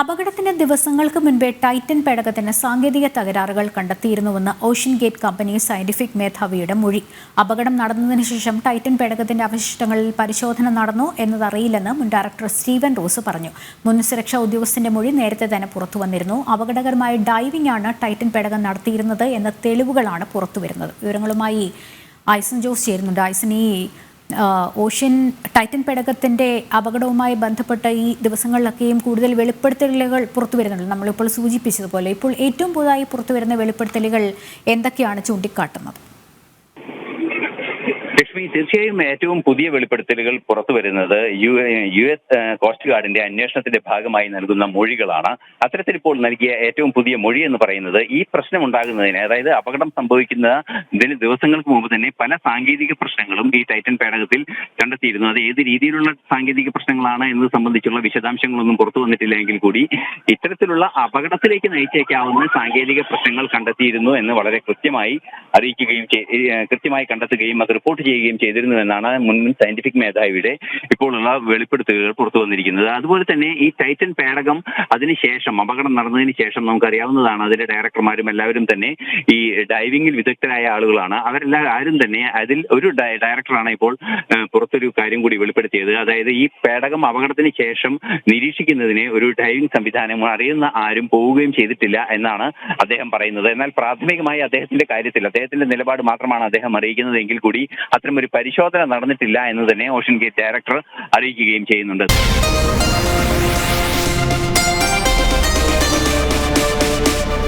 അപകടത്തിന് ദിവസങ്ങൾക്ക് മുൻപേ ടൈറ്റൻ പേടകത്തിന് സാങ്കേതിക തകരാറുകൾ കണ്ടെത്തിയിരുന്നുവെന്ന് ഓഷ്യൻ ഗേറ്റ് കമ്പനി സയന്റിഫിക് മേധാവിയുടെ മൊഴി. അപകടം നടന്നതിന് ശേഷം ടൈറ്റൻ പേടകത്തിന്റെ അവശിഷ്ടങ്ങളിൽ പരിശോധന നടന്നു എന്നതറിയില്ലെന്ന് മുൻ ഡയറക്ടർ സ്റ്റീവൻ റോസ് പറഞ്ഞു. മുൻ സുരക്ഷാ ഉദ്യോഗസ്ഥന്റെ മൊഴി നേരത്തെ തന്നെ പുറത്തുവന്നിരുന്നു. അപകടകരമായ ഡൈവിംഗ് ആണ് ടൈറ്റൻ പേടകം നടത്തിയിരുന്നത് എന്ന തെളിവുകളാണ് പുറത്തുവരുന്നത്. വിവരങ്ങളുമായി ഐസൻ ജോസ് ചേരുന്നുണ്ട്. ഐസൻ ഈ ഓഷ്യൻ ടൈറ്റൻ പേടകത്തിന്റെ അപകടവുമായി ബന്ധപ്പെട്ട ഈ ദിവസങ്ങളിലൊക്കെയും കൂടുതൽ വെളിപ്പെടുത്തലുകൾ പുറത്തു വരുന്നുണ്ട് നമ്മളിപ്പോൾ സൂചിപ്പിച്ചതുപോലെ ഇപ്പോൾ ഏറ്റവും പുതുതായി പുറത്തു വരുന്ന വെളിപ്പെടുത്തലുകൾ എന്തൊക്കെയാണ് ചൂണ്ടിക്കാട്ടുന്നത്? ലക്ഷ്മി തീർച്ചയായും ഏറ്റവും പുതിയ വെളിപ്പെടുത്തലുകൾ പുറത്തു വരുന്നത് യു യു എസ് കോസ്റ്റ് ഗാർഡിന്റെ അന്വേഷണത്തിന്റെ ഭാഗമായി നൽകുന്ന മൊഴികളാണ്. അത്തരത്തിൽ ഇപ്പോൾ നൽകിയ ഏറ്റവും പുതിയ മൊഴി എന്ന് പറയുന്നത് ഈ പ്രശ്നം ഉണ്ടാകുന്നതിന് അതായത് അപകടം സംഭവിക്കുന്നതിന് ദിവസങ്ങൾക്ക് മുമ്പ് തന്നെ പല സാങ്കേതിക പ്രശ്നങ്ങളും ഈ ടൈറ്റൻ പേടകത്തിൽ കണ്ടെത്തിയിരുന്നു അത് ഏത് രീതിയിലുള്ള സാങ്കേതിക പ്രശ്നങ്ങളാണ് എന്നത് സംബന്ധിച്ചുള്ള വിശദാംശങ്ങളൊന്നും പുറത്തു വന്നിട്ടില്ല എങ്കിൽ കൂടി ഇത്തരത്തിലുള്ള അപകടത്തിലേക്ക് നയിച്ചേക്കാവുന്ന സാങ്കേതിക പ്രശ്നങ്ങൾ കണ്ടെത്തിയിരുന്നു എന്ന് വളരെ കൃത്യമായി അറിയിക്കുകയും കൃത്യമായി കണ്ടെത്തുകയും അത് റിപ്പോർട്ട് ചെയ്യുകയും ചെയ്തിരുന്നു എന്നാണ് മുൻ സയന്റിഫിക് മേധാവിയുടെ ഇപ്പോഴുള്ള വെളിപ്പെടുത്തലുകൾ പുറത്തു വന്നിരിക്കുന്നത്. അതുപോലെ തന്നെ ഈ ടൈറ്റൻ പേടകം അതിനുശേഷം അപകടം നടന്നതിന് ശേഷം നമുക്കറിയാവുന്നതാണ് അതിലെ ഡയറക്ടർമാരും എല്ലാവരും തന്നെ ഈ ഡൈവിംഗിൽ വിദഗ്ധരായ ആളുകളാണ്. അവരെല്ലാം ആരും തന്നെ അതിൽ ഒരു ഡയറക്ടറാണ് ഇപ്പോൾ ഏഹ്, പുറത്തൊരു കാര്യം കൂടി വെളിപ്പെടുത്തിയത്. അതായത് ഈ പേടകം അപകടത്തിന് ശേഷം നിരീക്ഷിക്കുന്നതിനെ ഒരു ഡൈവിംഗ് സംവിധാനം അറിയുന്ന ആരും പോവുകയും ചെയ്തിട്ടില്ല എന്നാണ് അദ്ദേഹം പറയുന്നത്. എന്നാൽ പ്രാഥമികമായി അദ്ദേഹത്തിന്റെ കാര്യത്തിൽ അദ്ദേഹത്തിന്റെ നിലപാട് മാത്രമാണ് അദ്ദേഹം അറിയിക്കുന്നത് എങ്കിൽ കൂടി അത്തരം ഒരു പരിശോധന നടന്നിട്ടില്ല എന്ന് തന്നെ ഓഷൻ ഗേറ്റ് ഡയറക്ടർ അറിയിക്കുകയും ചെയ്യുന്നുണ്ട്.